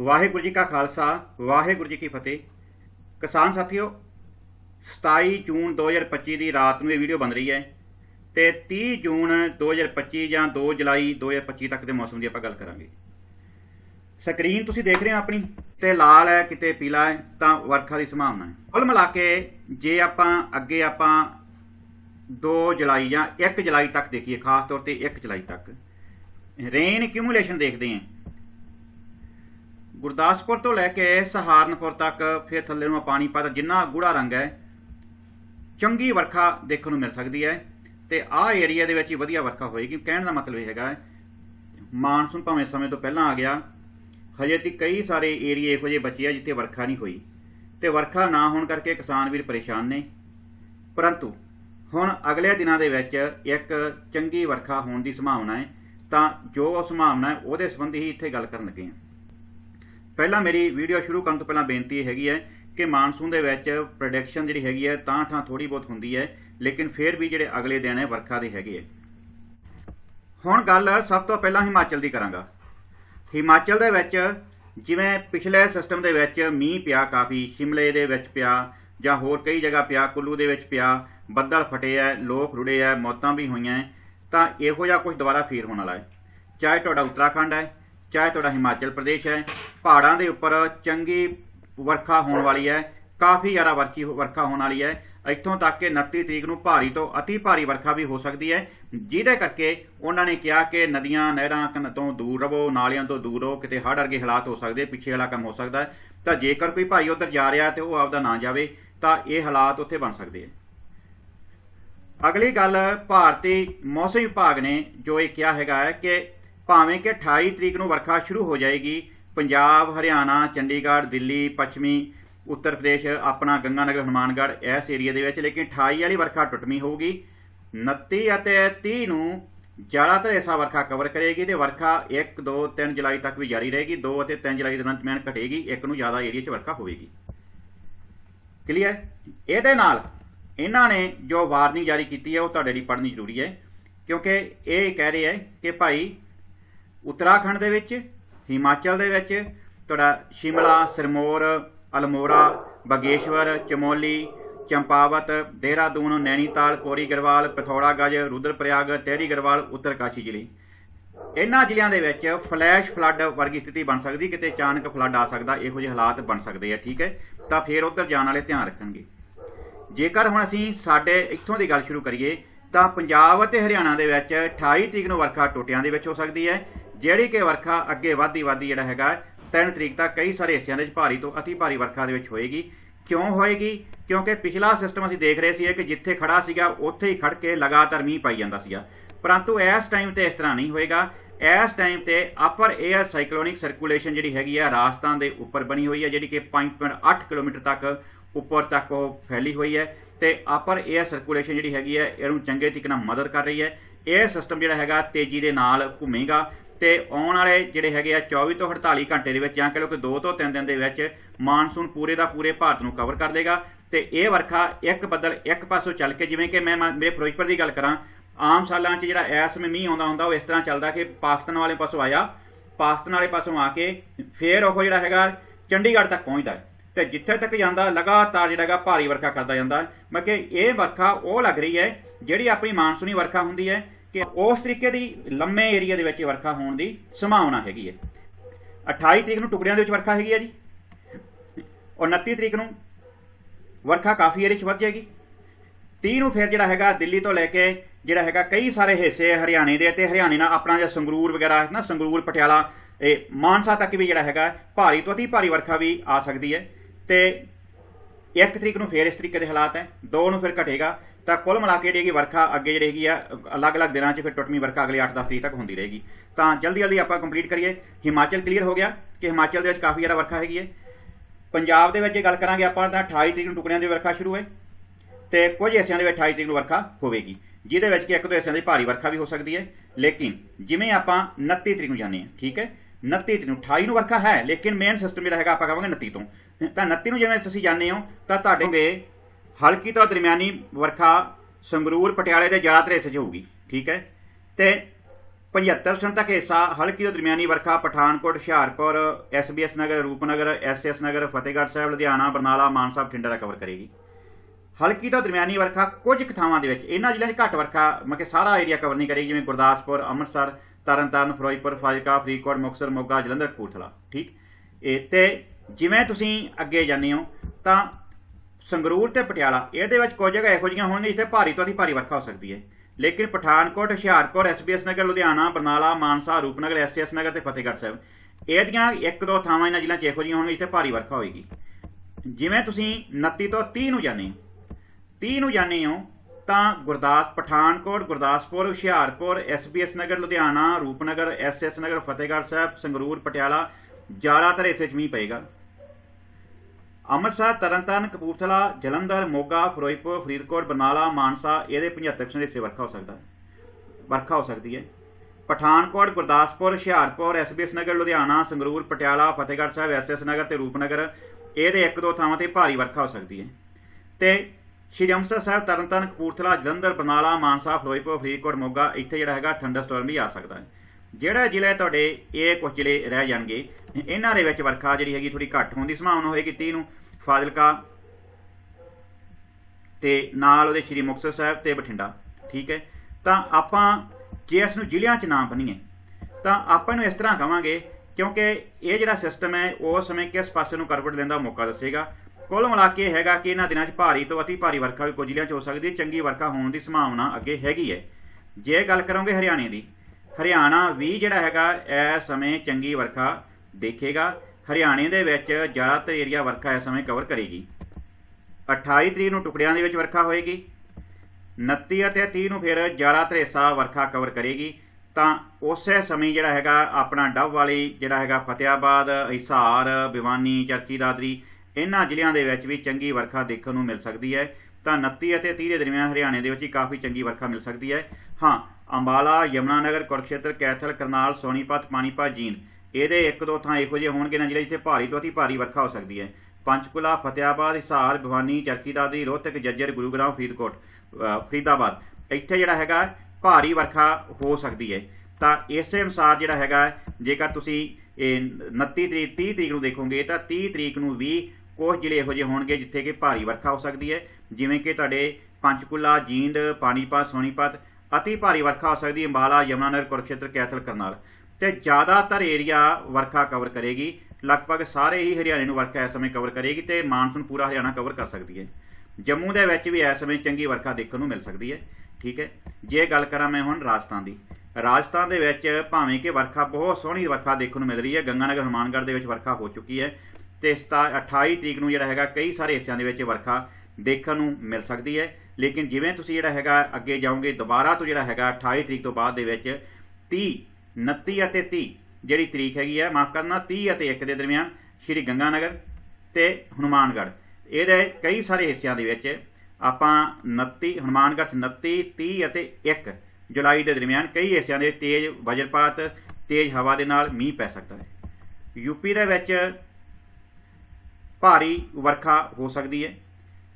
ਵਾਹਿਗੁਰੂ ਜੀ ਕਾ ਖਾਲਸਾ, ਵਾਹਿਗੁਰੂ ਜੀ ਕੀ ਫਤਿਹ। ਕਿਸਾਨ ਸਾਥੀਓ 27 ਜੂਨ 2025 ਦੀ ਰਾਤ ਨੂੰ ਇਹ ਵੀਡੀਓ ਬਣ ਰਹੀ ਹੈ ਤੇ 30 ਜੂਨ 2025 ਜਾਂ 2 ਜੁਲਾਈ 2025 ਤੱਕ ਦੇ ਮੌਸਮ ਦੀ ਆਪਾਂ ਗੱਲ ਕਰਾਂਗੇ। ਸਕਰੀਨ ਤੁਸੀਂ ਦੇਖ ਰਹੇ ਹੋ ਆਪਣੀ, ਤੇ ਲਾਲ ਹੈ, ਕਿਤੇ ਪੀਲਾ ਹੈ, ਤਾਂ ਵਰਖਾ ਦੀ ਸੰਭਾਵਨਾ ਹੈ। ਕੁੱਲ ਮਿਲਾ ਕੇ ਜੇ ਆਪਾਂ ਅੱਗੇ ਆਪਾਂ 2 ਜੁਲਾਈ ਜਾਂ 1 ਜੁਲਾਈ ਤੱਕ ਦੇਖੀਏ, ਖਾਸ ਤੌਰ ਤੇ 1 ਜੁਲਾਈ ਤੱਕ ਰੇਨ ਕਿਊਮੂਲੇਸ਼ਨ ਦੇਖਦੇ ਹਾਂ। ਗੁਰਦਾਸਪੁਰ ਤੋਂ ਲੈ ਕੇ ਸਹਾਰਨਪੁਰ ਤੱਕ ਫਿਰ ਥੱਲੇ ਨੂੰ ਪਾਣੀਪਤ ਜਿੰਨਾ ਗੂੜਾ ਰੰਗ ਹੈ, ਚੰਗੀ ਵਰਖਾ ਦੇਖਣ ਨੂੰ ਮਿਲ ਸਕਦੀ ਹੈ ਤੇ ਆਹ ਏਰੀਆ ਦੇ ਵਿੱਚ ਹੀ ਵਧੀਆ ਵਰਖਾ ਹੋਏਗੀ। ਕਹਿਣ ਦਾ ਮਤਲਬ ਇਹ ਹੈਗਾ ਮਾਨਸੂਨ ਭਾਵੇਂ ਸਮੇਂ ਤੋਂ ਪਹਿਲਾਂ ਆ ਗਿਆ, ਹਜੇ ਤੱਕ ਕਈ ਸਾਰੇ ਏਰੀਏ ਇਹੋ ਜਿਹੇ ਬਚੇ ਆ ਜਿੱਥੇ ਵਰਖਾ ਨਹੀਂ ਹੋਈ। ਤੇ ਵਰਖਾ ਨਾ ਹੋਣ ਕਰਕੇ ਕਿਸਾਨ ਵੀਰ ਪਰੇਸ਼ਾਨ ਨੇ। ਪਰੰਤੂ ਹੁਣ ਅਗਲੇ ਦਿਨਾਂ ਦੇ ਵਿੱਚ ਇੱਕ ਚੰਗੀ ਵਰਖਾ ਹੋਣ ਦੀ ਸੰਭਾਵਨਾ ਹੈ, ਤਾਂ ਜੋ ਸੰਭਾਵਨਾ ਹੈ, ਉਹਦੇ ਸੰਬੰਧੀ ਹੀ ਇੱਥੇ ਗੱਲ ਕਰਨ ਲੱਗੇ ਹਾਂ। ਪਹਿਲਾਂ ਮੇਰੀ ਵੀਡੀਓ ਸ਼ੁਰੂ ਕਰਨ ਤੋਂ ਪਹਿਲਾਂ ਬੇਨਤੀ ਇਹ ਹੈਗੀ ਹੈ ਕਿ ਮਾਨਸੂਨ ਦੇ ਵਿੱਚ ਪ੍ਰੈਡਿਕਸ਼ਨ ਜਿਹੜੀ ਹੈਗੀ ਹੈ ਤਾਂ ਠਾਂ ਥੋੜੀ ਬਹੁਤ ਹੁੰਦੀ ਹੈ ਲੇਕਿਨ ਫਿਰ ਵੀ ਜਿਹੜੇ ਅਗਲੇ ਦਿਨ ਹੈ ਵਰਖਾ ਦੇ ਹੈਗੇ ਹੈ। ਹੁਣ ਗੱਲ ਸਭ ਤੋਂ ਪਹਿਲਾਂ ਹਿਮਾਚਲ ਦੀ ਕਰਾਂਗਾ। ਹਿਮਾਚਲ ਦੇ ਵਿੱਚ ਜਿਵੇਂ ਪਿਛਲੇ ਸਿਸਟਮ ਦੇ ਵਿੱਚ ਮੀਂਹ ਪਿਆ ਕਾਫੀ ਸ਼ਿਮਲੇ ਦੇ ਵਿੱਚ ਪਿਆ ਜਾਂ ਹੋਰ ਕਈ ਜਗ੍ਹਾ ਪਿਆ ਕੁੱਲੂ ਦੇ ਵਿੱਚ ਪਿਆ ਬੱਦਲ ਫਟੇ ਐ ਲੋਕ ਰੁੜੇ ਐ ਮੌਤਾਂ ਵੀ ਹੋਈਆਂ ਐ, ਤਾਂ ਇਹੋ ਜਿਹਾ ਕੁਝ ਦੁਬਾਰਾ ਫੇਰ ਹੋਣ ਵਾਲਾ ਹੈ। ਚਾਹੇ ਤੁਹਾਡਾ ਉੱਤਰਾਖੰਡ ਹੈ ਚਾਹੇ ਤੁਹਾਡਾ ਹਿਮਾਚਲ ਪ੍ਰਦੇਸ਼ ਹੈ, ਪਹਾੜਾਂ ਦੇ ਉੱਪਰ ਚੰਗੀ ਵਰਖਾ ਹੋਣ ਵਾਲੀ ਹੈ, ਕਾਫੀ ਜ਼ਿਆਦਾ ਵਰਖੀ ਵਰਖਾ ਹੋਣ ਵਾਲੀ ਹੈ, ਇੱਥੋਂ ਤੱਕ ਕਿ 29 ਤਰੀਕ ਨੂੰ ਭਾਰੀ ਤੋਂ ਅਤੀ ਭਾਰੀ ਵਰਖਾ ਵੀ ਹੋ ਸਕਦੀ ਹੈ, ਜਿਹਦੇ ਕਰਕੇ ਉਹਨਾਂ ਨੇ ਕਿਹਾ ਕਿ ਨਦੀਆਂ, ਨਹਿਰਾਂ ਕਨ ਤੋਂ ਦੂਰ ਰਹੋ, ਨਾਲਿਆਂ ਤੋਂ ਦੂਰ ਰਹੋ, ਕਿਤੇ ਹੜ੍ਹ ਵਰਗੇ ਹਾਲਾਤ ਹੋ ਸਕਦੇ, ਪਿੱਛੇ ਵਾਲਾ ਕੰਮ ਹੋ ਸਕਦਾ ਹੈ। ਤਾਂ ਜੇਕਰ ਕੋਈ ਭਾਈ ਉੱਧਰ ਜਾ ਰਿਹਾ ਤੇ ਉਹ ਆਪਦਾ ਨਾ ਜਾਵੇ, ਤਾਂ ਇਹ ਹਾਲਾਤ ਉੱਥੇ ਬਣ ਸਕਦੇ ਆ ਅਗਲੀ ਗੱਲ, ਭਾਰਤੀ ਮੌਸਮ ਵਿਭਾਗ ਨੇ ਜੋ ਇਹ ਕਿਹਾ ਹੈਗਾ ਹੈ ਕਿ ਭਾਵੇਂ ਕਿ 28 ਤਰੀਕ ਨੂੰ ਵਰਖਾ ਸ਼ੁਰੂ ਹੋ ਜਾਏਗੀ, ਪੰਜਾਬ, ਹਰਿਆਣਾ, ਚੰਡੀਗੜ੍ਹ, ਦਿੱਲੀ, ਪੱਛਮੀ, ਉੱਤਰ ਪ੍ਰਦੇਸ਼, ਆਪਣਾ ਗੰਗਾਨਗਰ, ਹਨੂਮਾਨਗੜ੍ਹ, ਇਸ ਏਰੀਆ ਦੇ ਵਿੱਚ, ਲੇਕਿਨ 28 ਵਾਲੀ ਵਰਖਾ ਟੁੱਟਵੀਂ ਹੋਊਗੀ। 29 ਅਤੇ 30 ਨੂੰ ਜ਼ਿਆਦਾਤਰ ਐਸਾ ਵਰਖਾ ਕਵਰ ਕਰੇਗੀ ਤੇ ਵਰਖਾ 1 2 3 ਜੁਲਾਈ ਤੱਕ ਵੀ ਜਾਰੀ ਰਹੇਗੀ। 2 ਅਤੇ 3 ਜੁਲਾਈ ਦੇ ਦਰਮਿਆਨ ਘਟੇਗੀ, ਇੱਕ ਨੂੰ ਜ਼ਿਆਦਾ ਏਰੀਆ 'ਚ ਵਰਖਾ ਹੋਵੇਗੀ। ਕਲੀਅਰ ਇਹਦੇ ਨਾਲ ਇਹਨਾਂ ਨੇ ਜੋ ਵਾਰਨਿੰਗ ਜਾਰੀ ਕੀਤੀ ਹੈ, ਉਹ ਤੁਹਾਡੇ ਲਈ ਪੜ੍ਹਨੀ ਜ਼ਰੂਰੀ ਹੈ, ਕਿਉਂਕਿ ਇਹ ਕਹਿ ਰਹੇ ਹੈ ਕਿ ਭਾਈ ਉੱਤਰਾਖੰਡ ਦੇ ਵਿੱਚ, ਹਿਮਾਚਲ ਦੇ ਵਿੱਚ, ਤੁਹਾਡਾ ਸ਼ਿਮਲਾ, ਸਿਰਮੌਰ ਅਲਮੋਰਾ ਬਗੇਸ਼ਵਰ, ਚਮੋਲੀ, ਚੰਪਾਵਤ, ਦੇਹਰਾਦੂਨ ਨੈਣੀਤਾਲ ਕੋਰੀ ਗਰਵਾਲ ਪਿਥੌਰਾਗੜ੍ਹ, ਰੁਦਰਪ੍ਰਯਾਗ ਤੇਹਰੀ ਗਰਵਾਲ ਉੱਤਰਕਾਸ਼ੀ ਜ਼ਿਲ੍ਹੇ। ਇਹਨਾਂ ਜ਼ਿਲ੍ਹਿਆਂ ਦੇ ਵਿੱਚ ਫਲੈਸ਼ ਫਲੱਡ ਵਰਗੀ ਸਥਿਤੀ ਬਣ ਸਕਦੀ, ਕਿਤੇ ਅਚਾਨਕ ਫਲੱਡ ਆ ਸਕਦਾ, ਇਹੋ ਜਿਹੇ ਹਾਲਾਤ ਬਣ ਸਕਦੇ ਆ, ਠੀਕ ਹੈ? ਤਾਂ ਫਿਰ ਉੱਧਰ ਜਾਣ ਵਾਲੇ ਧਿਆਨ ਰੱਖਣਗੇ। ਜੇਕਰ ਹੁਣ ਅਸੀਂ ਸਾਡੇ ਇੱਥੋਂ ਦੀ ਗੱਲ ਸ਼ੁਰੂ ਕਰੀਏ, ਤਾਂ ਪੰਜਾਬ ਅਤੇ ਹਰਿਆਣਾ ਦੇ ਵਿੱਚ 28 ਤਰੀਕ ਨੂੰ ਵਰਖਾ ਟੋਟਿਆਂ ਦੇ ਵਿੱਚ ਹੋ ਸਕਦੀ ਹੈ ਜਿਹੜੀ ਕਿ ਵਰਖਾ ਅੱਗੇ ਵਧਦੀ ਵਧਦੀ ਜਿਹੜਾ ਹੈਗਾ 3 ਤਰੀਕ ਤੱਕ ਕਈ ਸਾਰੇ ਹਿੱਸਿਆਂ ਦੇ ਵਿੱਚ ਭਾਰੀ ਤੋਂ ਅਤੀ ਭਾਰੀ ਵਰਖਾ ਦੇ ਵਿੱਚ ਹੋਏਗੀ। ਕਿਉਂ ਹੋਏਗੀ? ਕਿਉਂਕਿ ਪਿਛਲਾ ਸਿਸਟਮ ਅਸੀਂ ਦੇਖ ਰਹੇ ਸੀ ਕਿ ਜਿੱਥੇ ਖੜਾ ਸੀਗਾ, ਉੱਥੇ ਹੀ ਖੜ ਕੇ ਲਗਾਤਾਰ ਮੀਂਹ ਪਾਈ ਜਾਂਦਾ ਸੀਗਾ। ਪਰੰਤੂ ਇਸ ਟਾਈਮ ਤੇ ਇਸ ਤਰ੍ਹਾਂ ਨਹੀਂ ਹੋਏਗਾ। ਇਸ ਟਾਈਮ ਤੇ ਅਪਰ 에ਅਰ ਸਾਈਕਲੋਨਿਕ ਸਰਕੂਲੇਸ਼ਨ ਜਿਹੜੀ ਹੈਗੀ ਆ, ਰਾਜਸਥਾਨ ਦੇ ਉੱਪਰ ਬਣੀ ਹੋਈ ਹੈ ਜਿਹੜੀ ਕਿ 5.8 ਕਿਲੋਮੀਟਰ ਤੱਕ ਉੱਪਰ ਤੱਕ ਉਹ ਫੈਲੀ ਹੋਈ ਹੈ ਤੇ ਅਪਰ 에ਅਰ ਸਰਕੂਲੇਸ਼ਨ ਜਿਹੜੀ ਹੈਗੀ ਹੈ ਇਹਨੂੰ ਚੰਗੇ ਤਰੀਕੇ ਨਾਲ ਮਦਦ ਕਰ ਰਹੀ ਹੈ। ਇਹ ਸਿਸਟਮ ਜਿਹੜਾ ਹੈਗਾ ਤੇਜ਼ੀ ਦੇ ਨਾਲ ਘੁੰਮੇਗਾ। ਤੇ ਆਉਣ ਵਾਲੇ ਜਿਹੜੇ ਹੈਗੇ ਆ 24 ਤੋਂ 48 ਘੰਟੇ ਦੇ ਵਿੱਚ ਜਾਂ ਕਹ ਲਓ ਕਿ 2 ਤੋਂ 3 ਦਿਨ ਦੇ ਵਿੱਚ ਮਾਨਸੂਨ ਪੂਰੇ ਦਾ ਪੂਰੇ ਭਾਰਤ ਨੂੰ ਕਵਰ ਕਰ ਦੇਗਾ ਤੇ ਇਹ ਵਰਖਾ ਇੱਕ ਬੱਦਲ ਇੱਕ ਪਾਸੋਂ ਚੱਲ ਕੇ ਜਿਵੇਂ ਕਿ ਮੈਂ ਮੇਰੇ ਫਿਰੋਜ਼ਪੁਰ ਦੀ ਗੱਲ ਕਰਾਂ, ਆਮ ਸਾਲਾਂ 'ਚ ਜਿਹੜਾ ਇਸ ਸਮੇਂ ਮੀਂਹ ਆਉਂਦਾ ਹੁੰਦਾ, ਉਹ ਇਸ ਤਰ੍ਹਾਂ ਚੱਲਦਾ ਕਿ ਪਾਕਿਸਤਾਨ ਵਾਲੇ ਪਾਸੋਂ ਆਇਆ, ਪਾਕਿਸਤਾਨ ਵਾਲੇ ਪਾਸੋਂ ਆ ਕੇ ਫੇਰ ਉਹ ਜਿਹੜਾ ਹੈਗਾ ਚੰਡੀਗੜ੍ਹ ਤੱਕ ਪਹੁੰਚਦਾ ਹੈ ਤੇ ਜਿੱਥੇ ਤੱਕ ਜਾਂਦਾ, ਲਗਾਤਾਰ ਜਿਹੜਾ ਹੈਗਾ ਭਾਰੀ ਵਰਖਾ ਕਰਦਾ ਜਾਂਦਾ ਹੈ। ਮੈਂ ਕਿ ਇਹ ਵਰਖਾ ਉਹ ਲੱਗ ਰਹੀ ਹੈ ਜਿਹੜੀ ਆਪਣੀ ਮਾਨਸੂਨੀ ਵਰਖਾ ਹੁੰਦੀ ਹੈ ਕਿ ਉਸ ਤਰੀਕੇ ਦੀ ਲੰਮੇ ਏਰੀਆ ਦੇ ਵਿੱਚ ਵਰਖਾ ਹੋਣ ਦੀ ਸੰਭਾਵਨਾ ਹੈਗੀ ਹੈ। 28 ਤਰੀਕ ਨੂੰ ਟੁਕੜਿਆਂ ਦੇ ਵਿੱਚ ਵਰਖਾ ਹੈਗੀ ਹੈ ਜੀ। ਔਰ 29 ਤਰੀਕ ਨੂੰ ਵਰਖਾ ਕਾਫੀ ਏਰੀਆ 'ਚ ਵੱਧ ਜਾਏਗੀ। 30 ਨੂੰ ਫਿਰ ਜਿਹੜਾ ਹੈਗਾ ਦਿੱਲੀ ਤੋਂ ਲੈ ਕੇ ਜਿਹੜਾ ਹੈਗਾ ਕਈ ਸਾਰੇ ਹਿੱਸੇ ਹਰਿਆਣੇ ਦੇ ਤੇ ਹਰਿਆਣੇ ਨਾਲ ਆਪਣਾ ਜਿਹੜਾ ਸੰਗਰੂਰ ਵਗੈਰਾ ਨਾ, ਸੰਗਰੂਰ, ਪਟਿਆਲਾ, ਇਹ ਮਾਨਸਾ ਤੱਕ ਵੀ ਜਿਹੜਾ ਹੈਗਾ ਭਾਰੀ ਤੋਂ ਅਤੀ ਭਾਰੀ ਵਰਖਾ ਵੀ ਆ ਸਕਦੀ ਹੈ। ਤੇ 1 ਤਰੀਕ ਨੂੰ ਫੇਰ ਇਸ ਤਰੀਕੇ ਦੇ ਹਾਲਾਤ ਹੈ। 2 ਨੂੰ ਫਿਰ ਘਟੇਗਾ। ਤਾਂ ਕੁੱਲ ਮਿਲਾ ਕੇ ਜਿਹੜੀ ਹੈਗੀ ਵਰਖਾ ਅੱਗੇ ਜਿਹੜੀ ਹੈਗੀ ਆ, ਅਲੱਗ-ਅਲੱਗ ਦਿਨਾਂ 'ਚ ਫਿਰ ਟੁੱਟਵੀਂ ਵਰਖਾ ਅਗਲੇ 8-10 ਤਰੀਕ ਤੱਕ ਹੁੰਦੀ ਰਹੇਗੀ। ਤਾਂ ਜਲਦੀ ਜਲਦੀ ਆਪਾਂ ਕੰਪਲੀਟ ਕਰੀਏ। ਹਿਮਾਚਲ ਕਲੀਅਰ ਹੋ ਗਿਆ ਕਿ ਹਿਮਾਚਲ ਦੇ ਵਿੱਚ ਕਾਫੀ ਜ਼ਿਆਦਾ ਵਰਖਾ ਹੈਗੀ ਹੈ। ਪੰਜਾਬ ਦੇ ਵਿੱਚ ਜੇ ਗੱਲ ਕਰਾਂਗੇ ਆਪਾਂ ਤਾਂ 28 ਤਰੀਕ ਨੂੰ ਟੁਕੜਿਆਂ ਦੀ ਵਰਖਾ ਸ਼ੁਰੂ ਹੈ ਤੇ ਕੁਝ ਹਿੱਸਿਆਂ ਦੇ ਵਿੱਚ 28 ਤਰੀਕ ਨੂੰ ਵਰਖਾ ਹੋਵੇਗੀ, ਜਿਹਦੇ ਵਿੱਚ ਕਿ ਇੱਕ ਦੋ ਹਿੱਸਿਆਂ ਦੀ ਭਾਰੀ ਵਰਖਾ ਵੀ ਹੋ ਸਕਦੀ ਹੈ। ਲੇਕਿਨ ਜਿਵੇਂ ਆਪਾਂ 29 ਤਰੀਕ ਨੂੰ ਜਾਂਦੇ ਹਾਂ, ਠੀਕ ਹੈ? 29 ਤਰੀਕ ਨੂੰ 28 ਨੂੰ ਵਰਖਾ ਹੈ, ਲੇਕਿਨ ਮੇਨ ਸਿਸਟਮ ਜਿਹੜਾ ਹੈਗਾ ਆਪਾਂ ਕਹਾਂਗੇ 29 ਤੋਂ। ਤਾਂ 29 ਨੂੰ ਜਿਵੇਂ ਤੁਸੀਂ ਜਾਂਦੇ ਹੋ, ਤਾਂ ਤੁਹਾਡੇ ਦੇ ਹਲਕੀ ਤੋਂ ਦਰਮਿਆਨੀ ਵਰਖਾ ਸੰਗਰੂਰ, ਪਟਿਆਲੇ ਦੇ ਜ਼ਿਆਦਾਤਰ ਹਿੱਸੇ 'ਚ ਹੋਊਗੀ, ਠੀਕ ਹੈ? ਤੇ 75% ਤੱਕ ਹਿੱਸਾ ਹਲਕੀ ਤੋਂ ਦਰਮਿਆਨੀ ਵਰਖਾ ਪਠਾਨਕੋਟ, ਹੁਸ਼ਿਆਰਪੁਰ ਐਸਬੀਐਸ ਨਗਰ, ਰੂਪਨਗਰ ਐਸਐਸ ਨਗਰ, ਫਤਿਹਗੜ੍ਹ ਸਾਹਿਬ, ਲੁਧਿਆਣਾ, ਬਰਨਾਲਾ ਮਾਨਸਾ ਬਠਿੰਡਾ ਦਾ ਕਵਰ ਕਰੇਗੀ। ਹਲਕੀ ਤੋਂ ਦਰਮਿਆਨੀ ਵਰਖਾ ਕੁਝ ਕੁ ਥਾਵਾਂ ਦੇ ਵਿੱਚ, ਇਹਨਾਂ ਜ਼ਿਲ੍ਹਿਆਂ 'ਚ ਘੱਟ ਵਰਖਾ, ਮਤਲਬ ਕਿ ਸਾਰਾ ਏਰੀਆ ਕਵਰ ਨਹੀਂ ਕਰੇਗੀ, ਜਿਵੇਂ ਗੁਰਦਾਸਪੁਰ, ਅੰਮ੍ਰਿਤਸਰ, ਤਰਨਤਾਰਨ, ਫਿਰੋਜ਼ਪੁਰ, ਫਾਜ਼ਿਲਕਾ, ਫਰੀਦਕੋਟ, ਮੁਕਤਸਰ, ਮੋਗਾ, ਜਲੰਧਰ, ਕਪੂਰਥਲਾ, ਠੀਕ? ਇਹ ਤੇ ਜਿਵੇਂ ਤੁਸੀਂ ਅੱਗੇ ਜਾਂਦੇ ਹੋ, ਤਾਂ ਸੰਗਰੂਰ ਤੇ ਪਟਿਆਲਾ, ਇਹਦੇ ਵਿੱਚ ਕੁਝ ਜਗ੍ਹਾ ਇਹੋ ਜਿਹੀਆਂ ਹੋਣਗੀਆਂ ਜਿੱਥੇ ਭਾਰੀ ਤੋਂ ਅਤੀ ਭਾਰੀ ਵਰਖਾ ਹੋ ਸਕਦੀ ਹੈ। ਲੇਕਿਨ ਪਠਾਨਕੋਟ, ਹੁਸ਼ਿਆਰਪੁਰ ਐਸਬੀਐਸ ਨਗਰ, ਲੁਧਿਆਣਾ, ਬਰਨਾਲਾ, ਮਾਨਸਾ, ਰੂਪਨਗਰ ਐਸਐਸ ਨਗਰ ਤੇ ਫਤਿਹਗੜ੍ਹ ਸਾਹਿਬ, ਇਹਦੀਆਂ ਇੱਕ ਦੋ ਥਾਵਾਂ ਇਹਨਾਂ ਜ਼ਿਲ੍ਹਿਆਂ 'ਚ ਇਹੋ ਜਿਹੀਆਂ ਹੋਣਗੀਆਂ ਜਿੱਥੇ ਭਾਰੀ ਵਰਖਾ ਹੋਏਗੀ। ਜਿਵੇਂ ਤੁਸੀਂ 29 ਤੋਂ 30 ਨੂੰ ਜਾਂਦੇ ਹੋ 30 ਨੂੰ ਜਾਂਦੇ ਹੋ ਤਾਂ ਗੁਰਦਾਸ, ਪਠਾਨਕੋਟ, ਗੁਰਦਾਸਪੁਰ, ਹੁਸ਼ਿਆਰਪੁਰ ਐਸਬੀਐਸ ਨਗਰ, ਲੁਧਿਆਣਾ, ਰੂਪਨਗਰ ਐਸਐਸ ਨਗਰ, ਫਤਿਹਗੜ੍ਹ ਸਾਹਿਬ, ਸੰਗਰੂਰ, ਪਟਿਆਲਾ, ਜ਼ਿਆਦਾਤਰ ਇਸੇ 'ਚ ਮੀਂਹ ਪਏਗਾ। ਅੰਮ੍ਰਿਤਸਰ, ਤਰਨਤਾਰਨ, ਕਪੂਰਥਲਾ, ਜਲੰਧਰ, ਮੋਗਾ, ਫਿਰੋਜ਼ਪੁਰ, ਫਰੀਦਕੋਟ, ਬਰਨਾਲਾ, ਮਾਨਸਾ, ਇਹਦੇ 75% ਹਿੱਸੇ ਵਰਖਾ ਹੋ ਸਕਦਾ ਹੈ। ਵਰਖਾ ਹੋ ਸਕਦੀ ਹੈ। ਪਠਾਨਕੋਟ, ਗੁਰਦਾਸਪੁਰ, ਹੁਸ਼ਿਆਰਪੁਰ ਐਸਬੀਐਸ ਨਗਰ, ਲੁਧਿਆਣਾ, ਸੰਗਰੂਰ, ਪਟਿਆਲਾ, ਫਤਿਹਗੜ੍ਹ ਸਾਹਿਬ ਐਸਐਸ ਨਗਰ ਤੇ ਰੂਪਨਗਰ, ਇਹਦੇ ਇੱਕ ਦੋ ਥਾਵਾਂ ਤੇ ਭਾਰੀ ਵਰਖਾ ਹੋ ਸਕਦੀ ਹੈ। ਤੇ ਸ਼੍ਰੀ ਅੰਮ੍ਰਿਤਸਰ ਸਾਹਿਬ, ਤਰਨਤਾਰਨ, ਕਪੂਰਥਲਾ, ਜਲੰਧਰ, ਬਰਨਾਲਾ, ਮਾਨਸਾ, ਫਿਰੋਜ਼ਪੁਰ, ਫਰੀਦਕੋਟ, ਮੋਗਾ, ਇੱਥੇ ਜਿਹੜਾ ਹੈਗਾ ਥੰਡਰਸਟੋਰਮ ਵੀ ਆ ਸਕਦਾ ਹੈ। ਜਿਹੜਾ ਜ਼ਿਲ੍ਹੇ ਤੁਹਾਡੇ, ਇਹ ਕੁਝ ਜ਼ਿਲ੍ਹੇ ਰਹਿ ਜਾਣਗੇ। ਇਹਨਾਂ ਦੇ ਵਿੱਚ ਵਰਖਾ ਜਿਹੜੀ ਹੈਗੀ ਥੋੜੀ ਘੱਟ ਹੋਣ ਦੀ ਸੰਭਾਵਨਾ ਹੋਏਗੀ 30 ਨੂੰ ਫਾਜ਼ਿਲਕਾ ਤੇ ਨਾਲ ਉਹਦੇ ਸ਼੍ਰੀ ਮੁਕਤਸਰ ਸਾਹਿਬ ਤੇ ਬਠਿੰਡਾ, ਠੀਕ ਹੈ? ਤਾਂ ਆਪਾਂ ਜੇ ਇਸ ਨੂੰ ਜ਼ਿਲ੍ਹਿਆਂ 'ਚ ਨਾਮ ਬਣੀਏ ਤਾਂ ਆਪਾਂ ਨੂੰ ਇਸ ਤਰ੍ਹਾਂ ਕਵਾਂਗੇ, ਕਿਉਂਕਿ ਇਹ ਜਿਹੜਾ ਸਿਸਟਮ ਹੈ, ਉਸ ਸਮੇਂ ਕਿਸ ਪਾਸੇ ਨੂੰ ਕਰਵਟ ਲੈਣ ਦਾ ਮੌਕਾ ਦੱਸੇਗਾ। ਕੁੱਲ ਮਿਲਾ ਕੇ ਇਹ ਹੈਗਾ ਕਿ ਇਹਨਾਂ ਦਿਨਾਂ 'ਚ ਭਾਰੀ ਤੋਂ ਅਤੀ ਭਾਰੀ ਵਰਖਾ ਵੀ ਕੁਝ ਜ਼ਿਲ੍ਹਿਆਂ 'ਚ ਹੋ ਸਕਦੀ ਹੈ, ਚੰਗੀ ਵਰਖਾ ਹੋਣ ਦੀ ਸੰਭਾਵਨਾ ਅੱਗੇ ਹੈਗੀ ਹੈ। ਜੇ ਗੱਲ ਕਰੋਗੇ ਹਰਿਆਣੇ ਦੀ ਹਰਿਆਣਾ ਵੀ ਜਿਹੜਾ ਹੈਗਾ ਇਸ ਸਮੇਂ ਚੰਗੀ ਵਰਖਾ ਦੇਖੇਗਾ। ਹਰਿਆਣੇ ਦੇ ਵਿੱਚ ਜ਼ਿਆਦਾਤਰ ਏਰੀਆ ਵਰਖਾ ਇਸ ਸਮੇਂ ਕਵਰ ਕਰੇਗੀ। 28 ਤਰੀਕ ਨੂੰ ਟੁਕੜਿਆਂ ਦੇ ਵਿੱਚ ਵਰਖਾ ਹੋਏਗੀ। 29 ਅਤੇ 30 ਨੂੰ ਫਿਰ ਜ਼ਿਆਦਾਤਰ ਹਿੱਸਾ ਵਰਖਾ ਕਵਰ ਕਰੇਗੀ। ਤਾਂ ਉਸੇ ਸਮੇਂ ਜਿਹੜਾ ਹੈਗਾ, ਆਪਣਾ ਡੱਬ ਵਾਲੀ ਜਿਹੜਾ ਹੈਗਾ ਫਤਿਆਬਾਦ, ਹਿਸਾਰ ਬਿਵਾਨੀ ਚਰਚੀ ਦਾਦਰੀ, ਇਹਨਾਂ ਜ਼ਿਲ੍ਹਿਆਂ ਦੇ ਵਿੱਚ ਵੀ ਚੰਗੀ ਵਰਖਾ ਦੇਖਣ ਨੂੰ ਮਿਲ ਸਕਦੀ ਹੈ। ਤਾਂ 29 ਅਤੇ 30 ਦੇ ਦਰਮਿਆਨ ਹਰਿਆਣੇ ਦੇ ਵਿੱਚ ਹੀ ਕਾਫੀ ਚੰਗੀ ਵਰਖਾ ਮਿਲ ਸਕਦੀ ਹੈ। ਹਾਂ ਅੰਬਾਲਾ ਯਮੁਨਾਨਗਰ ਕੁਰਕਸ਼ੇਤਰ, ਕੈਥਲ, ਕਰਨਾਲ, ਸੋਨੀਪਤ, ਪਾਣੀਪਤ, ਜੀਂਦ। ਇਹਦੇ ਇੱਕ ਦੋ ਥਾਂ ਇਹੋ ਜਿਹੇ ਹੋਣਗੇ ਨਾ ਜਿਹੜੇ ਜਿੱਥੇ ਭਾਰੀ ਤੋਂ ਅਤੀ ਭਾਰੀ ਵਰਖਾ ਹੋ ਸਕਦੀ ਹੈ। ਪੰਚਕੁਲਾ, ਫਤਿਆਬਾਦ, ਹਿਸਾਰ ਭਵਾਨੀ ਚਰਕੀ ਦਾਦਰੀ ਰੋਹਤਕ, ਜੱਜਰ, ਗੁਰੂਗ੍ਰਾਮ, ਫਰੀਦਕੋਟ ਫਰੀਦਾਬਾਦ। ਇੱਥੇ ਜਿਹੜਾ ਹੈਗਾ ਭਾਰੀ ਵਰਖਾ ਹੋ ਸਕਦੀ ਹੈ। ਤਾਂ ਇਸੇ ਅਨੁਸਾਰ ਜਿਹੜਾ ਹੈਗਾ, ਜੇਕਰ ਤੁਸੀਂ ਇਹ 29 ਤਰੀਕ 30 ਤਰੀਕ ਨੂੰ ਦੇਖੋਗੇ, ਤਾਂ 30 ਤਰੀਕ ਨੂੰ ਵੀ ਕੁਝ ਜ਼ਿਲ੍ਹੇ ਇਹੋ ਜਿਹੇ ਹੋਣਗੇ ਜਿੱਥੇ ਕਿ ਭਾਰੀ ਵਰਖਾ ਹੋ ਸਕਦੀ ਹੈ। ਜਿਵੇਂ ਕਿ ਤੁਹਾਡੇ ਪੰਚਕੁਲਾ, ਜੀਂਦ, ਪਾਣੀਪਤ, ਸੋਨੀਪਤ ਅਤੀ ਭਾਰੀ ਵਰਖਾ ਹੋ ਸਕਦੀ ਹੈ। ਅੰਬਾਲਾ, ਯਮੁਨਾਨਗਰ, ਕੁਰਕਸ਼ੇਤਰ, ਕੈਥਲ, ਕਰਨਾਲ। ਤੇ ਜ਼ਿਆਦਾਤਰ ਏਰੀਆ ਵਰਖਾ ਕਵਰ ਕਰੇਗੀ। ਲਗਭਗ ਸਾਰੇ ਹੀ ਹਰਿਆਣੇ ਨੂੰ ਵਰਖਾ ਇਸ ਸਮੇਂ ਕਵਰ ਕਰੇਗੀ ਤੇ ਮਾਨਸੂਨ ਪੂਰਾ ਹਰਿਆਣਾ ਕਵਰ ਕਰ ਸਕਦੀ ਹੈ। ਜੰਮੂ ਦੇ ਵਿੱਚ ਵੀ ਇਸ ਸਮੇਂ ਚੰਗੀ ਵਰਖਾ ਦੇਖਣ ਨੂੰ ਮਿਲ ਸਕਦੀ ਹੈ। ਠੀਕ ਹੈ। ਜੇ ਗੱਲ ਕਰਾਂ ਮੈਂ ਹੁਣ ਰਾਜਸਥਾਨ ਦੀ। ਰਾਜਸਥਾਨ ਦੇ ਵਿੱਚ ਭਾਵੇਂ ਕਿ ਵਰਖਾ ਬਹੁਤ ਸੋਹਣੀ ਵਰਖਾ ਦੇਖਣ ਨੂੰ ਮਿਲ ਰਹੀ ਹੈ। ਗੰਗਾਨਗਰ, ਹਨੂਮਾਨਗੜ੍ਹ ਦੇ ਵਿੱਚ ਵਰਖਾ ਹੋ ਚੁੱਕੀ ਹੈ ਤੇ 28 ਤਰੀਕ ਨੂੰ ਜਿਹੜਾ ਹੈਗਾ ਕਈ ਸਾਰੇ ਹਿੱਸਿਆਂ ਦੇ ਵਿੱਚ ਵਰਖਾ ਦੇਖਣ ਨੂੰ ਮਿਲ ਸਕਦੀ ਹੈ। ਲੇਕਿਨ ਜਿਵੇਂ ਤੁਸੀਂ ਜਿਹੜਾ ਹੈਗਾ ਅੱਗੇ ਜਾਓਗੇ, ਦੁਬਾਰਾ ਤੋਂ ਜਿਹੜਾ ਹੈਗਾ 28 ਤਰੀਕ ਤੋਂ ਬਾਅਦ ਦੇ ਵਿੱਚ 30 29 ਅਤੇ 30 ਜਿਹੜੀ ਤਰੀਕ ਹੈਗੀ ਹੈ ਮਾਫ ਕਰਨਾ 30 ਅਤੇ 1 ਦੇ ਦਰਮਿਆਨ ਸ਼੍ਰੀ ਗੰਗਾਨਗਰ ਤੇ ਹਨੂਮਾਨਗੜ੍ਹ। ਇਹਦੇ ਕਈ ਸਾਰੇ ਹਿੱਸਿਆਂ ਦੇ ਵਿੱਚ ਆਪਾਂ 29 ਹਨੂਮਾਨਗੜ੍ਹ 'ਚ 29 30 ਅਤੇ 1 ਜੁਲਾਈ ਦੇ ਦਰਮਿਆਨ ਕਈ ਹਿੱਸਿਆਂ ਦੇ ਤੇਜ਼ ਵਜਰਪਾਤ, ਤੇਜ਼ ਹਵਾ ਦੇ ਨਾਲ ਮੀਂਹ ਪੈ ਸਕਦਾ ਹੈ। ਯੂਪੀ ਦੇ ਵਿੱਚ ਭਾਰੀ ਵਰਖਾ ਹੋ ਸਕਦੀ ਹੈ।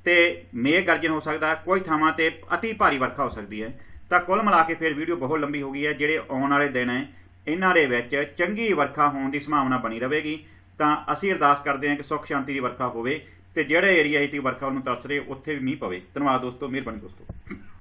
ਤੇ ਮੇਘ ਗਰਜਨ ਹੋ ਸਕਦਾ ਹੈ ਕੋਈ ਥਾਵਾਂ ਤੇ ਅਤੀ ਭਾਰੀ ਵਰਖਾ ਹੋ ਸਕਦੀ ਹੈ। ਤਾਂ ਕੁੱਲ ਮਿਲਾ ਕੇ ਫਿਰ ਵੀਡੀਓ ਬਹੁਤ ਲੰਬੀ ਹੋ ਗਈ ਹੈ, ਜਿਹੜੇ ਆਉਣ ਵਾਲੇ ਦਿਨ ਹੈ, ਇਹਨਾਂ ਦੇ ਵਿੱਚ ਚੰਗੀ ਵਰਖਾ ਹੋਣ ਦੀ ਸੰਭਾਵਨਾ ਬਣੀ ਰਹੇਗੀ। ਤਾਂ ਅਸੀਂ ਅਰਦਾਸ ਕਰਦੇ ਹਾਂ ਕਿ ਸੁੱਖ ਸ਼ਾਂਤੀ ਦੀ ਵਰਖਾ ਹੋਵੇ ਤੇ ਜਿਹੜੇ ਏਰੀਆ ਇਤੀ ਵਰਖਾ ਨੂੰ ਤਰਸ ਰਹੇ, ਉੱਥੇ ਵੀ ਮੀਂਹ ਪਵੇ। ਧੰਨਵਾਦ ਦੋਸਤੋ, ਮਿਹਰਬਾਨੀ ਦੋਸਤੋ।